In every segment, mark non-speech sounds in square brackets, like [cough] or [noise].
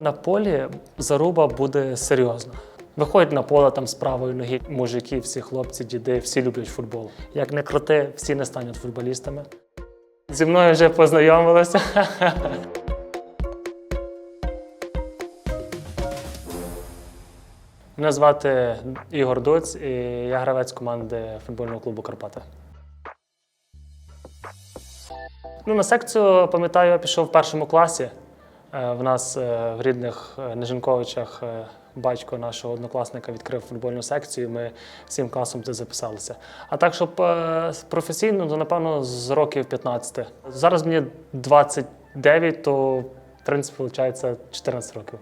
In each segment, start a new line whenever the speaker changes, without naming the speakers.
На полі заруба буде серйозна. Виходять на поле там з правої ноги, мужики, всі хлопці, діди, всі люблять футбол. Як не крути, всі не стануть футболістами. Зі мною вже познайомилися. [laughs] Мене звати Ігор Доць, і я гравець команди футбольного клубу Карпати. Ну, на секцію, пам'ятаю, я пішов в першому класі. Е, В нас е, в рідних е, Нежинковичах батько нашого однокласника відкрив футбольну секцію, ми всім класом це записалися. А так, щоб професійно, то напевно з років 15. Зараз мені 29, то в принципі виходить 14 років.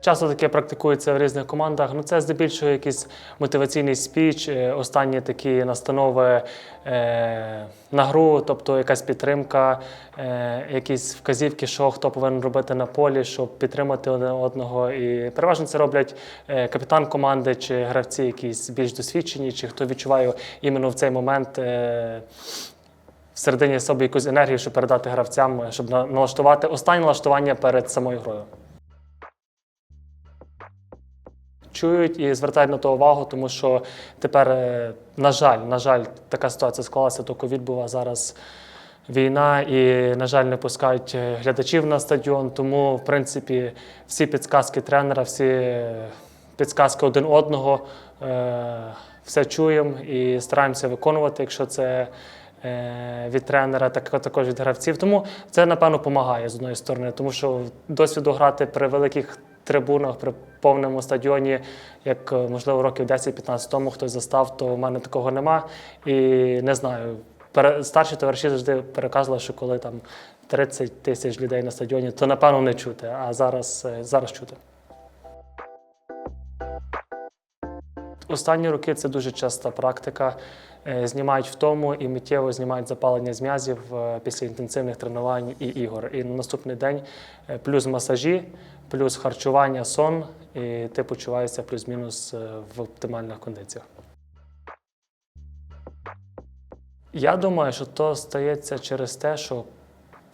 Часто таке практикується в різних командах. Ну, це здебільшого якийсь мотиваційний спіч, е, останні такі настанови е, на гру, тобто якась підтримка, е, якісь вказівки, що хто повинен робити на полі, щоб підтримати один одного. І переважно це роблять е, капітан команди чи гравці, якісь більш досвідчені, чи хто відчуває іменно в цей момент. Е, Всередині собі якусь енергію, щоб передати гравцям, щоб на- налаштувати останнє налаштування перед самою грою. Чують і звертають на то увагу, тому що тепер, е, на жаль, на жаль, така ситуація склалася, то ковід була зараз. Війна і, на жаль, не пускають е, глядачів на стадіон. Тому, в принципі, всі підсказки тренера, всі е, підсказки один одного, все чуємо і стараємося виконувати, якщо це від тренера, так також від гравців. Тому це, напевно, допомагає з одної сторони, тому що досвіду грати при великих трибунах, при повному стадіоні, як е, можливо років 10-15 тому хтось застав, то в мене такого нема. І не знаю. Старші товариші завжди переказували, що коли там 30 тисяч людей на стадіоні, то напевно не чути, а зараз, е, зараз чути. Останні роки це дуже часта практика. Е, Знімають втому і миттєво знімають запалення з м'язів е, після інтенсивних тренувань і ігор. І на наступний день е, плюс масажі, плюс харчування, сон, і ти почуваєшся плюс-мінус в оптимальних кондиціях. Я думаю, що то стається через те, що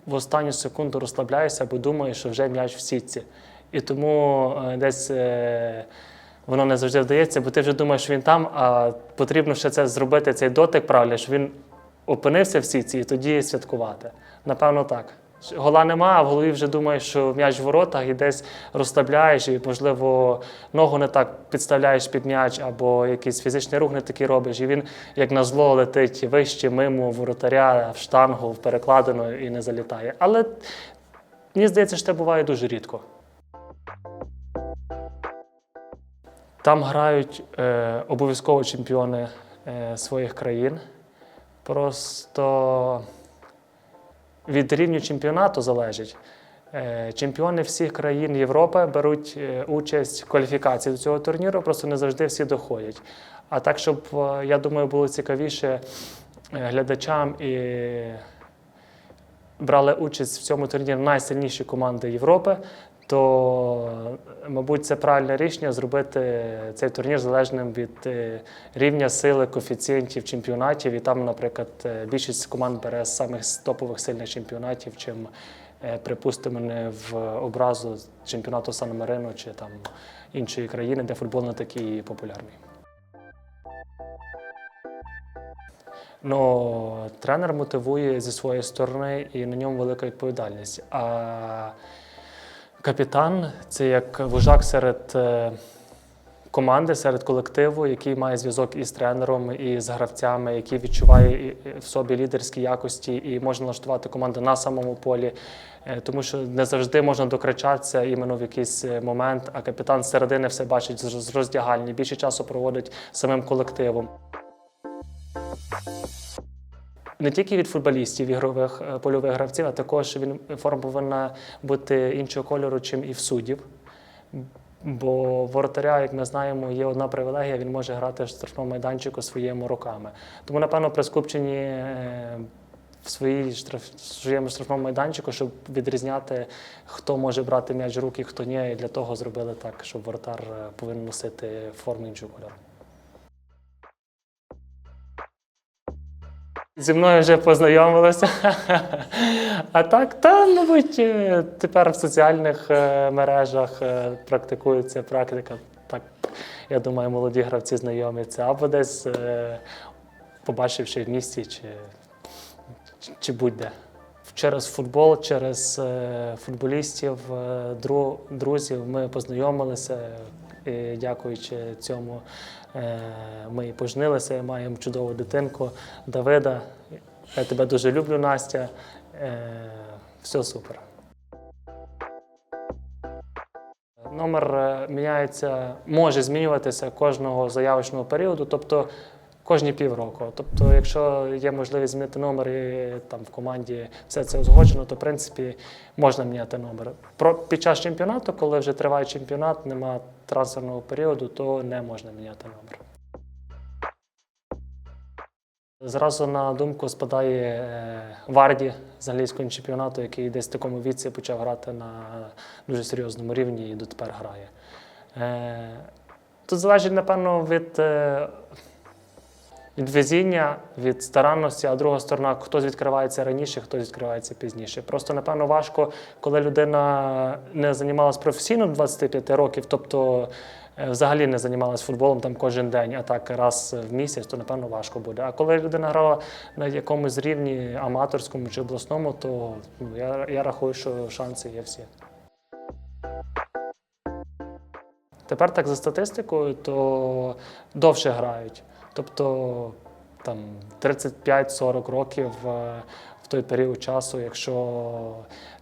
в останню секунду розслабляєшся, бо думаєш, що вже м'яч в сітці. І тому десь воно не завжди вдається, бо ти вже думаєш, що він там, а потрібно ще це зробити, цей дотик правильно, що він опинився в сітці і тоді святкувати. Напевно, так. Гола нема, а в голові вже думаєш, що м'яч в воротах і десь розслабляєш, і, можливо, ногу не так підставляєш під м'яч, або якийсь фізичний рух не такий робиш, і він, як на зло, летить вище, мимо воротаря, в штангу, в перекладину і не залітає. Але мені здається, що це буває дуже рідко. Там грають е, обов'язково чемпіони е, своїх країн. Просто від рівню чемпіонату залежить. Е, Чемпіони всіх країн Європи беруть е, участь в кваліфікації до цього турніру, просто не завжди всі доходять. А так, щоб, е, я думаю, було цікавіше е, глядачам і брали участь в цьому турнірі найсильніші команди Європи, то, мабуть, це правильне рішення зробити цей турнір залежним від е, рівня сили коефіцієнтів чемпіонатів. І там, наприклад, е, більшість команд бере з самих топових сильних чемпіонатів, чим, е, припустимо, не в образу чемпіонату Сан-Марино чи там іншої країни, де футбол не такий популярний. Ну, тренер мотивує зі своєї сторони і на ньому велика відповідальність. А капітан це як вожак серед е, команди, серед колективу, який має зв'язок із тренером, і з гравцями, який відчуває в собі лідерські якості і може налаштувати команду на самому полі. Е, Тому що не завжди можна докричатися іменно в якийсь е, момент, а капітан з середини все бачить з роздягальні, більше часу проводить самим колективом не тільки від футболістів, ігрових е, польових гравців, а також він форма повинна бути іншого кольору, чим і в суддів. Бо воротаря, як ми знаємо, є одна привілегія, він може грати в штрафному майданчику своїми руками. Тому, напевно, при скупченні е, в своїй штраф, своєму штрафному майданчику, щоб відрізняти, хто може брати м'яч в руки, хто ні, і для того зробили так, щоб воротар е, повинен носити форму іншого кольору. Зі мною вже познайомилися. А так, та, мабуть, е, тепер в соціальних е, мережах е, практикується практика. Так, я думаю, молоді гравці знайомляться. Або десь побачивши в місті чи, чи будь-де. Через футбол, через футболістів, друзів ми познайомилися. Дякуючи цьому ми і поженилися, маємо чудову дитинку Давида. Я тебе дуже люблю, Настя. Е, Все супер. Номер е, міняється, може змінюватися кожного заявочного періоду, тобто кожні півроку. Тобто, якщо є можливість змінити номер і там в команді все це узгоджено, то в принципі можна міняти номер. Про під час чемпіонату, коли вже триває чемпіонат, нема трансферного періоду, то не можна міняти номер. Зразу на думку спадає е, Варді з англійського чемпіонату, який десь в такому віці почав грати на дуже серйозному рівні і дотепер грає. Е, Тут залежить, напевно, від, е, від везіння, від старанності, а друга сторона, хтось відкривається раніше, хтось відкривається пізніше. Просто, напевно, важко, коли людина не займалась професійно до 25 років, тобто е, взагалі не займалась футболом там кожен день, а так раз в місяць, то напевно важко буде. А коли людина грала на якомусь рівні аматорському чи обласному, то ну, я, я рахую, що шанси є всі. Тепер так за статистикою, то довше грають. Тобто там 35-40 років е, в той період часу, якщо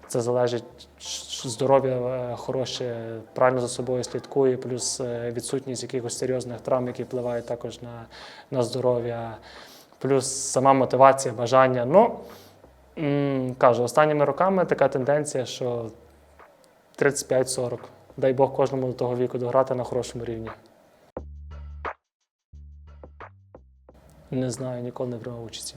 це залежить здоров'я е, хороше, правильно за собою слідкує, плюс е, відсутність якихось серйозних травм, які впливають також на, на здоров'я, плюс сама мотивація, бажання. Ну, кажу, останніми роками така тенденція, що 35-40. Дай Бог кожному до того віку дограти на хорошому рівні. Не знаю, ніколи не приймав участі.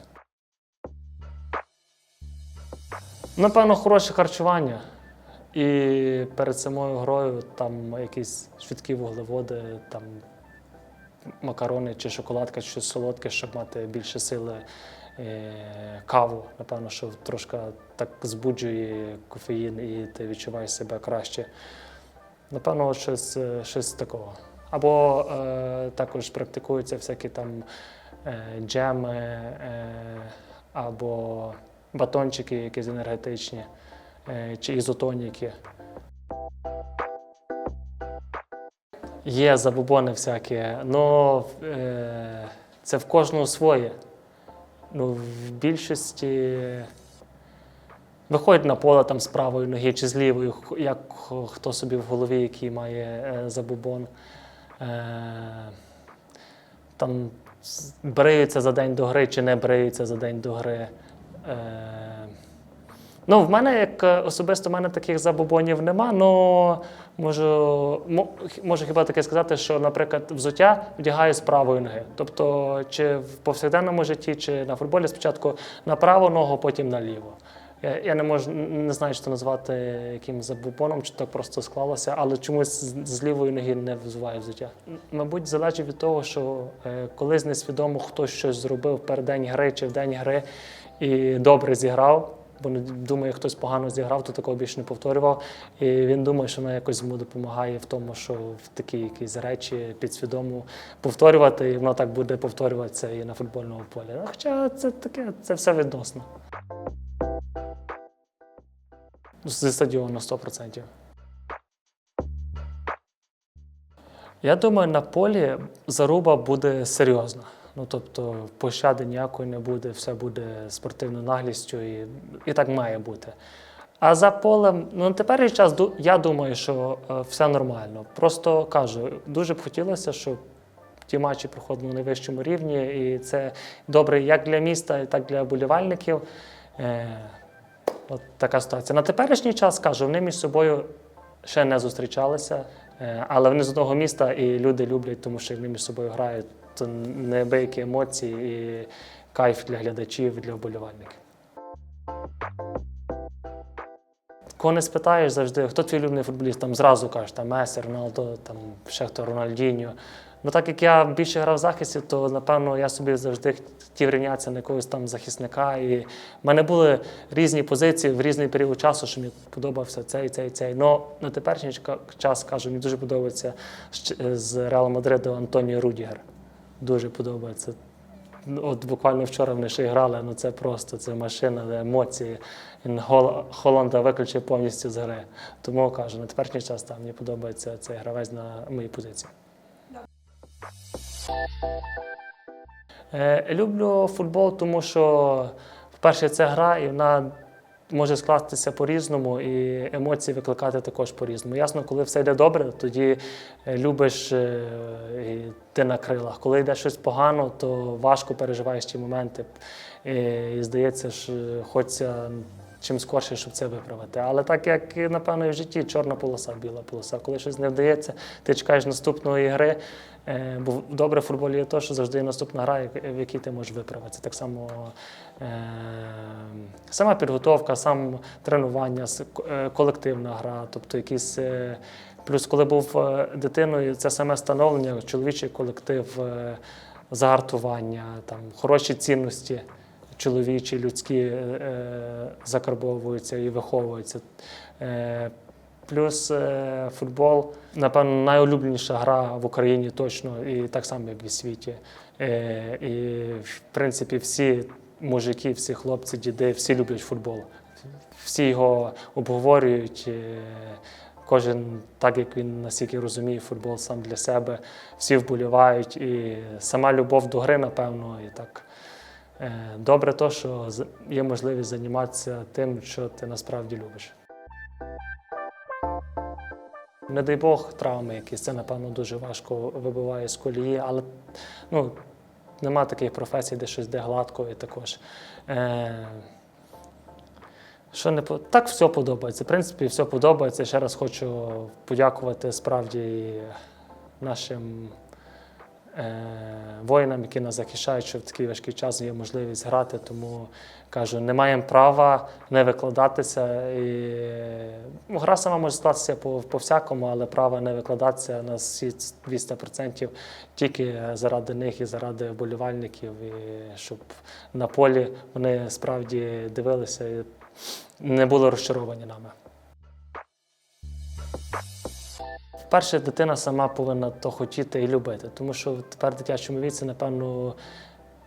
Напевно, хороше харчування. І перед самою грою там якісь швидкі вуглеводи, там макарони чи шоколадка, щось солодке, щоб мати більше сили. Е, Каву, напевно, що трошки так збуджує кофеїн і ти відчуваєш себе краще. Напевно, щось, е, щось такого. Або е, також практикуються всякі там е, джеми е, або батончики якісь енергетичні е, чи ізотоніки. Є забобони всякі, але е, це в кожного своє. Ну, в більшості виходять на поле там з правої ноги чи з лівої, як хто собі в голові, який має е, забобон. Е, там бриються за день до гри чи не бриються за день до гри. Е, Ну, в мене як е, особисто в мене таких забобонів нема, але можу, можу хіба таке сказати, що, наприклад, взуття вдягаю з правої ноги. Тобто, чи в повсякденному житті, чи на футболі спочатку на праву ногу, потім на ліву. Я, не можу не знаю, що назвати яким забобоном, чи так просто склалося, але чомусь з, лівої ноги не взуваю взуття. Мабуть, залежить від того, що е, колись несвідомо хтось щось зробив перед день гри чи в день гри і добре зіграв. Бо не думає, хтось погано зіграв, то такого більше не повторював. І він думає, що вона якось йому допомагає в тому, що в такі якісь речі підсвідомо повторювати, і воно так буде повторюватися і на футбольному полі. Хоча це таке, це все відносно. Зі стадіону 100%. Я думаю, на полі заруба буде серйозна. Ну, тобто, пощади ніякої не буде, все буде спортивною наглістю і, і так має бути. А за полем, ну на теперішній час я думаю, що е, все нормально. Просто кажу, дуже б хотілося, щоб ті матчі проходили на найвищому рівні, і це добре як для міста, так і для болівальників. От така ситуація. На теперішній час кажу, вони між собою ще не зустрічалися, е, але вони з одного міста і люди люблять, тому що вони між собою грають. То неабиякі емоції і кайф для глядачів, для вболівальників. Кого не спитаєш завжди, хто твій улюблений футболіст, там зразу кажеш, там Месі, Роналдо, там ще хто Рональдіньо. Ну так як я більше грав в захисті, то напевно я собі завжди хотів рівнятися на якогось там захисника. І в мене були різні позиції в різний період часу, що мені подобався цей, цей, цей. Ну на теперішній час кажу, мені дуже подобається з Реал Мадриду Антоніо Рудігер. Дуже подобається. От буквально вчора вони ще грали, ну це просто це машина, де емоції. Він Холланда виключив повністю з гри. Тому кажу, на теперішній час там мені подобається цей гравець на моїй позиції. Е, люблю футбол, тому що, по-перше, це гра, і вона може скластися по-різному, і емоції викликати також по-різному. Ясно, коли все йде добре, тоді е, любиш е, і ти на крилах. Коли йде щось погано, то важко переживаєш ті моменти. І, і здається, що хочеться чим скорше, щоб це виправити. Але так як напевно і в житті чорна полоса, біла полоса. Коли щось не вдається, ти чекаєш наступної гри. Е, Бо добре в футболі є те, що завжди є наступна гра, в якій ти можеш виправитися. Так само е, сама підготовка, сам тренування, е, колективна гра, тобто якісь. е, Плюс, коли був е, дитиною, це саме становлення, чоловічий колектив, е, загартування, там, хороші цінності чоловічі, людські е, е, закарбовуються і виховуються. Е, Плюс футбол, напевно, найулюбленіша гра в Україні точно, і так само, як і в світі. І, в принципі, всі мужики, всі хлопці, діди, всі люблять футбол. Всі його обговорюють. Кожен, так як він наскільки розуміє футбол сам для себе, всі вболівають. І сама любов до гри, напевно, і так. Е, Добре то, що є можливість займатися тим, що ти насправді любиш. Не дай Бог, травми якісь, це, напевно, дуже важко вибиває з колії, але ну, нема таких професій, де щось де гладко і також. Е, що не так все подобається. В принципі, все подобається. Ще раз хочу подякувати справді нашим воїнам, які нас захищають, що в такий важкий час є можливість грати. Тому кажу, не маємо права не викладатися. І, ну, гра сама може статися по, по всякому, але права не викладатися на всі 200% тільки заради них і заради вболівальників, і щоб на полі вони справді дивилися і не були розчаровані нами. Перше, дитина сама повинна то хотіти і любити, тому що тепер в дитячому віці, напевно,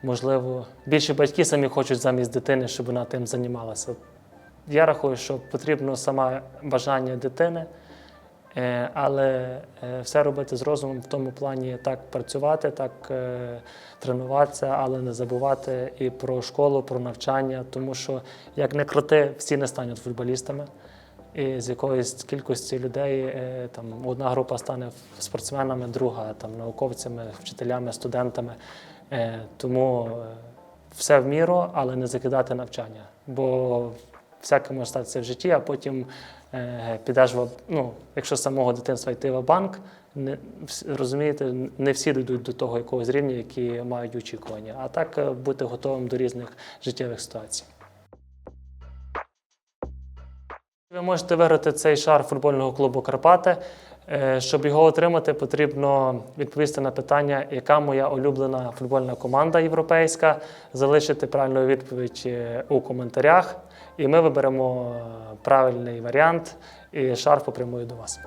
можливо, більше батьки самі хочуть замість дитини, щоб вона тим займалася. Я рахую, що потрібно саме бажання дитини, е, але е, все робити з розумом в тому плані так працювати, так е, тренуватися, але не забувати і про школу, про навчання, тому що як не крути, всі не стануть футболістами. І з якоїсь кількості людей е, там одна група стане спортсменами, друга там науковцями, вчителями, студентами. Е, Тому е, все в міру, але не закидати навчання. Бо всяке може статися в житті, а потім підеш в ну, якщо з самого дитинства йти в банк, не розумієте, не всі дійдуть до того якогось рівня, які мають очікування. А так бути готовим до різних життєвих ситуацій. Ви можете виграти цей шар футбольного клубу Карпати. Е, Щоб його отримати, потрібно відповісти на питання, яка моя улюблена футбольна команда європейська, залишити правильну відповідь е, у коментарях, і ми виберемо е, правильний варіант, і шар попрямує до вас.